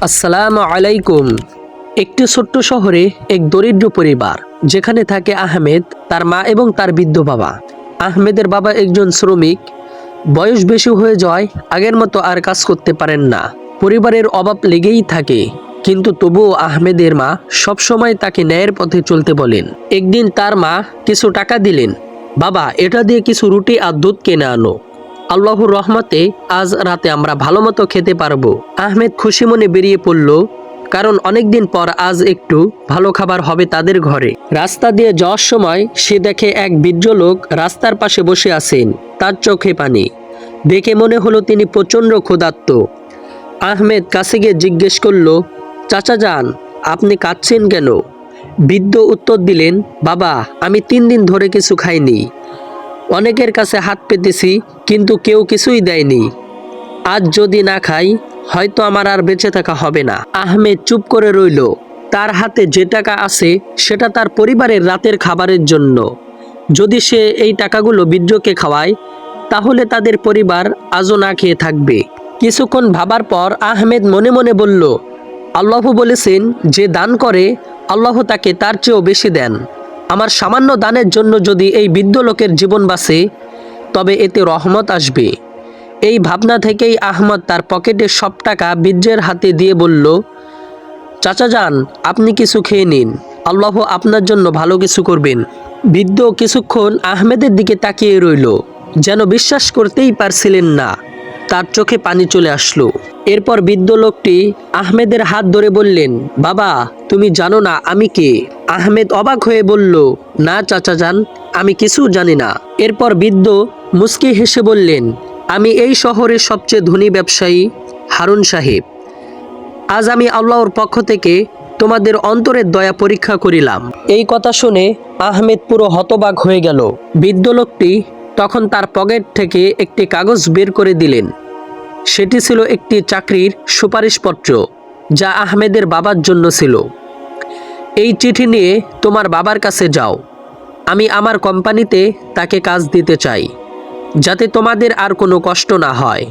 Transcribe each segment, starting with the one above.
আসসালামু আলাইকুম। একটি ছোট্ট শহরে এক দরিদ্র পরিবার, যেখানে থাকে আহমেদ, তার মা এবং তার বৃদ্ধ বাবা। আহমেদের বাবা একজন শ্রমিক। বয়স বেশি হয়ে যাওয়ায় আগের মতো আর কাজ করতে পারেন না। পরিবারের অভাব লেগেই থাকে। কিন্তু তবুও আহমেদের মা সবসময় তাকে ন্যায়ের পথে চলতে বলেন। একদিন তার মা কিছু টাকা দিলেন। বাবা, এটা দিয়ে কিছু রুটি আর দুধ কিনে আনো। আল্লাহর রহমতে আজ রাতে আমরা ভালো মতো খেতে পারব। আহমেদ খুশি মনে বেরিয়ে পড়ল, কারণ অনেকদিন পর আজ একটু ভালো খাবার হবে তাদের ঘরে। রাস্তা দিয়ে যাওয়ার সময় সে দেখে এক বৃদ্ধ লোক রাস্তার পাশে বসে আছেন, তার চোখে পানি। দেখে মনে হলো তিনি প্রচণ্ড ক্ষুধার্ত। আহমেদ কাছে গিয়ে জিজ্ঞেস করল, চাচা যান, আপনি কাঁদছেন কেন? বৃদ্ধ উত্তর দিলেন, বাবা, আমি তিন দিন ধরে কিছু খাইনি। অনেকের কাছে হাত পেতেছি, কিন্তু কেউ কিছুই দেয়নি। আজ যদি না খাই, হয়তো আমার আর বেঁচে থাকা হবে না। আহমেদ চুপ করে রইল। তার হাতে যে টাকা আছে, সেটা তার পরিবারের রাতের খাবারের জন্য। যদি সে এই টাকাগুলো বৃদ্ধকে খাওয়ায়, তাহলে তাদের পরিবার আজও না খেয়ে থাকবে। কিছুক্ষণ ভাবার পর আহমেদ মনে মনে বলল, আল্লাহ বলেছেন, যে দান করে, আল্লাহ তাকে তার চেয়েও বেশি দেন। আমার সামান্য দানের জন্য যদি এই বৃদ্ধ লোকের জীবন বাঁচে, তবে এতে রহমত আসবে। এই ভাবনা থেকেই আহমদ তার পকেটে সব টাকা বীর্যের হাতে দিয়ে বলল, চাচা যান, আপনি কিছু খেয়ে নিন। আল্লাহ আপনার জন্য ভালো কিছু করবেন। বৃদ্ধ কিছুক্ষণ আহমেদের দিকে তাকিয়ে রইল, যেন বিশ্বাস করতেই পারছিলেন না। তার চোখে পানি চলে আসলো। এরপর বৃদ্ধ লোকটি আহমেদের হাত ধরে বললেন, বাবা তুমি জানো না আমি কে? আহমেদ অবাক হয়ে বলল, না, চাচা যান আমি কিছু জানি না। এরপর বৃদ্ধ মুস্কি হেসে বললেন, আমি এই শহরের সবচেয়ে ধনী ব্যবসায়ী হারুন সাহেব। আজ আমি আল্লাহর পক্ষ থেকে তোমাদের অন্তরের দয়া পরীক্ষা করিলাম। এই কথা শুনে আহমেদ পুরো হতবাক হয়ে গেল। বৃদ্ধ লোকটি তখন তার পকেট থেকে একটি কাগজ বের করে দিলেন। সেটি ছিল একটি চাকরির সুপারিশপত্র, যা আহমেদের বাবার জন্য ছিল। এই চিঠি নিয়ে তোমার বাবার কাছে যাও। আমি আমার কোম্পানিতে তাকে কাজ দিতে চাই, যাতে তোমাদের আর কোনো কষ্ট না হয়।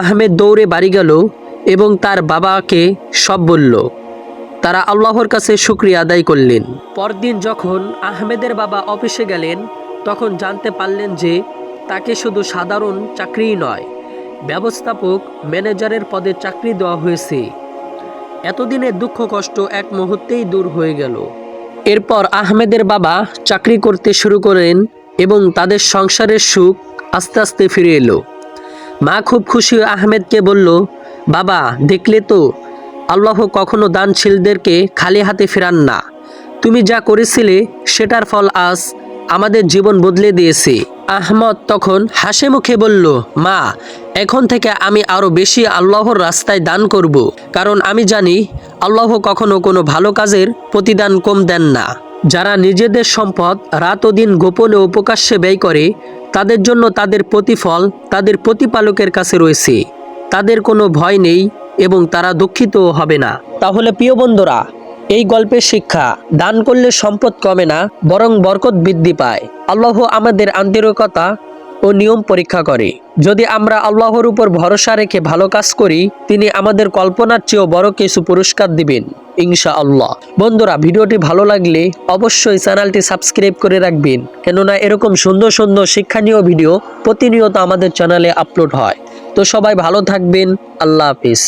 আহমেদ দৌড়ে বাড়ি গেল এবং তার বাবাকে সব বলল। তারা আল্লাহর কাছে শুক্রিয়া আদায় করলেন। পরদিন যখন আহমেদের বাবা অফিসে গেলেন, তখন জানতে পারলেন যে তাকে শুধু সাধারণ চাকরিই নয়, ব্যবস্থাপক, ম্যানেজারের পদে চাকরি দেওয়া হয়েছে। এতদিনের দুঃখ কষ্ট এক মুহূর্তেই দূর হয়ে গেল। এরপর আহমেদের বাবা চাকরি করতে শুরু করেন এবং তাদের সংসারের সুখ আস্তে আস্তে ফিরে এলো। মা খুব খুশি আহমেদকে বলল, বাবা, দেখলে তো, আল্লাহ কখনো দানশীলদেরকে খালি হাতে ফেরান না। তুমি যা করেছিলে, সেটার ফল আজ আমাদের জীবন বদলে দিয়েছে। আহমদ তখন হাসি মুখে বলল, মা, এখন থেকে আমি আরও বেশি আল্লাহর রাস্তায় দান করব। কারণ আমি জানি, আল্লাহ কখনো কোনো ভালো কাজের প্রতিদান কম দেন না। যারা নিজেদের সম্পদ রাত ও দিন গোপনে ও ব্যয় করে, তাদের জন্য তাদের প্রতিফল, তাদের প্রতিপালকের কাছে রয়েছে। তাদের কোনো ভয় নেই এবং তারা দুঃখিতও হবে না। তাহলে প্রিয় বন্ধুরা এই গল্পের শিক্ষা, দান করলে সম্পদ কমে না, বরং বরকত বৃদ্ধি পায়। আল্লাহ আমাদের আন্তরিকতা ও নিয়ম পরীক্ষা করে। যদি আমরা আল্লাহর উপর ভরসা রেখে ভালো কাজ করি, তিনি আমাদের কল্পনার চেয়েও বড় কিছু পুরস্কার দিবেন ইনশা আল্লাহ বন্ধুরা, ভিডিওটি ভালো লাগলে অবশ্যই চ্যানেলটি সাবস্ক্রাইব করে রাখবেন, কেননা এরকম সুন্দর সুন্দর শিক্ষণীয় ভিডিও প্রতিনিয়ত আমাদের চ্যানেলে আপলোড হয়। তো সবাই ভালো থাকবেন, আল্লাহ হাফিজ।